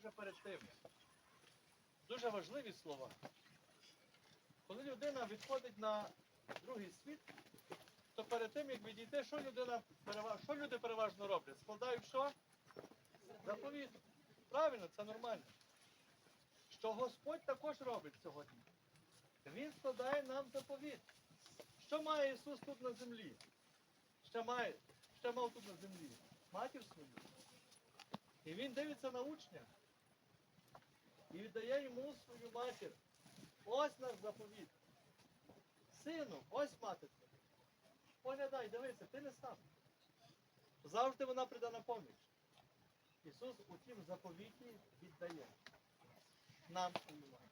каже перед тим. Дуже важливі слова. Коли людина відходить на другий світ, то перед тим, як відійти, що людина що люди переважно роблять? Складають що? Заповіт. Правильно, це нормально. Що Господь також робить сьогодні. Він складає нам заповіт. Що має Ісус тут на землі? Що має? Що мав тут на землі? Матір свою. І він дивиться на учня і віддає йому свою матір. Ось наш заповіт. Сину, ось мати. Поглядай, дивися, ти не сам. Завжди вона прийде на поміч. Ісус у тім заповіті віддає нам свою матір.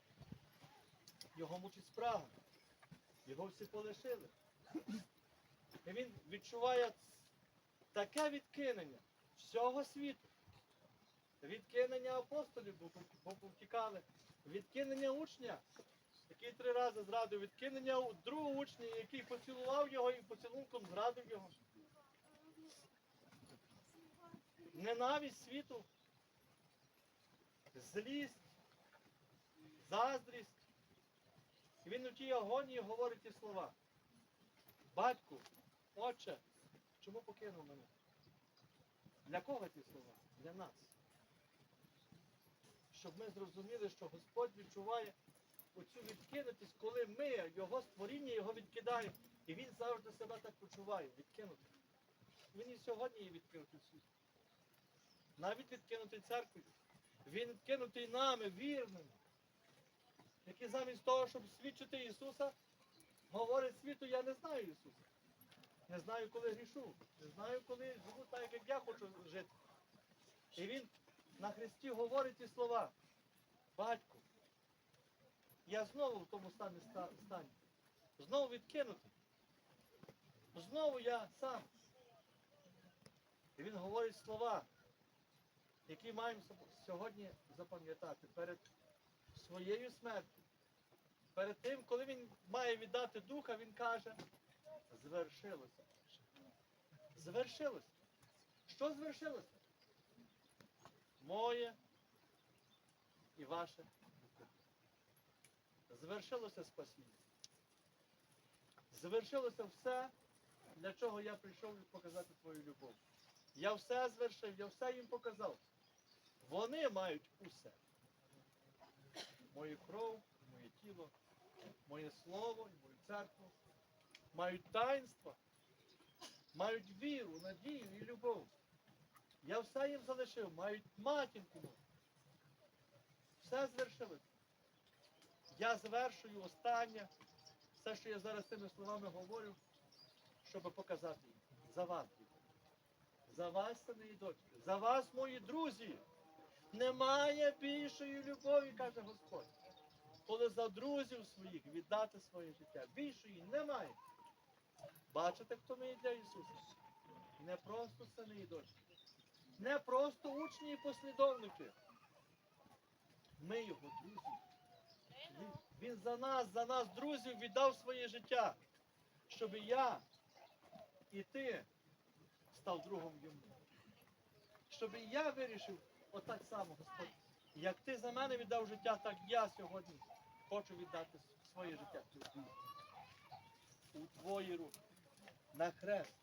Його мучить спрага. Його всі полишили. І він відчуває таке відкинення всього світу. Відкинення апостолів, бо повтікали. Відкинення учня, який три рази зрадив, відкинення другого учня, який поцілував його і поцілунком зрадив його. Ненависть світу, злість, заздрість. І він у тій агонії говорить ті слова. Батьку, отче, чому покинув мене? Для кого ті слова? Для нас. Щоб ми зрозуміли, що Господь відчуває оцю відкинутість, коли ми, його створіння, його відкидаємо. І він завжди себе так почуває, відкинутий. Він і сьогодні є відкинутий в світі. Навіть відкинутий церквою. Він відкинутий нами, вірними, які замість того, щоб свідчити Ісуса, говорить світу, я не знаю Ісуса. Не знаю, коли грішу. Не знаю, коли живу так, як я хочу жити. І він на Христі говорить ті слова. Батько, я знову в тому самі ста- стані. Знову відкинутий. Знову я сам. І він говорить слова, які маємо сьогодні запам'ятати перед своєю смертю. Перед тим, коли він має віддати духа, він каже, звершилося. Звершилося. Що звершилося? Моє і ваше. Звершилося спасіння. Звершилося все, для чого я прийшов показати твою любов. Я все звершив, я все їм показав. Вони мають усе. Мою кров, моє тіло, моє слово, і мою церкву. Мають таїнство, мають віру, надію і любов. Я все їм залишив, мають матінку. Все звершилося. Я звершую останнє, все, що я зараз цими словами говорю, щоб показати їм. За вас. За вас, сини і дочки. За вас, мої друзі. Немає більшої любові, каже Господь. Коли за друзів своїх віддати своє життя. Більшої немає. Бачите, хто ми є для Ісуса? Не просто сини і дочки. Не просто учні і послідовники. Ми його друзі. Він, він за нас, за нас, друзів, віддав своє життя, щоб я і ти став другом йому. Щоб я вирішив отак само, Господь. Як ти за мене віддав життя, так я сьогодні хочу віддати своє життя тобі. У твої руки. На хрест.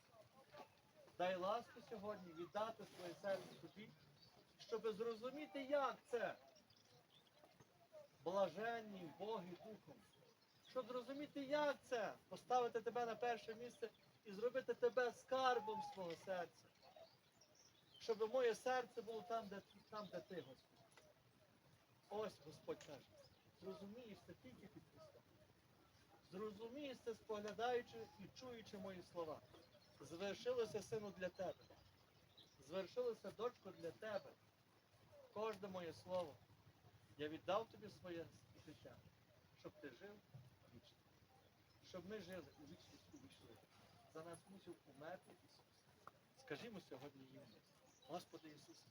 Дай ласку сьогодні віддати своє серце тобі, щоб зрозуміти, як це. Блаженні Боги Духом. Щоб зрозуміти, як це, поставити тебе на перше місце і зробити тебе скарбом свого серця. Щоб моє серце було там, де, там, де ти, Господь. Ось Господь каже. Зрозумієш це тільки під Христом. Зрозумієш це, споглядаючи і чуючи мої слова. Звершилося, сину, для тебе. Звершилося, дочко, для тебе. Кожне моє слово. Я віддав тобі своє життя, щоб ти жив вічно. Щоб ми жили у вічність увійшли. За нас мусив умерти Ісус. Скажімо сьогодні йому, Господи Ісусе,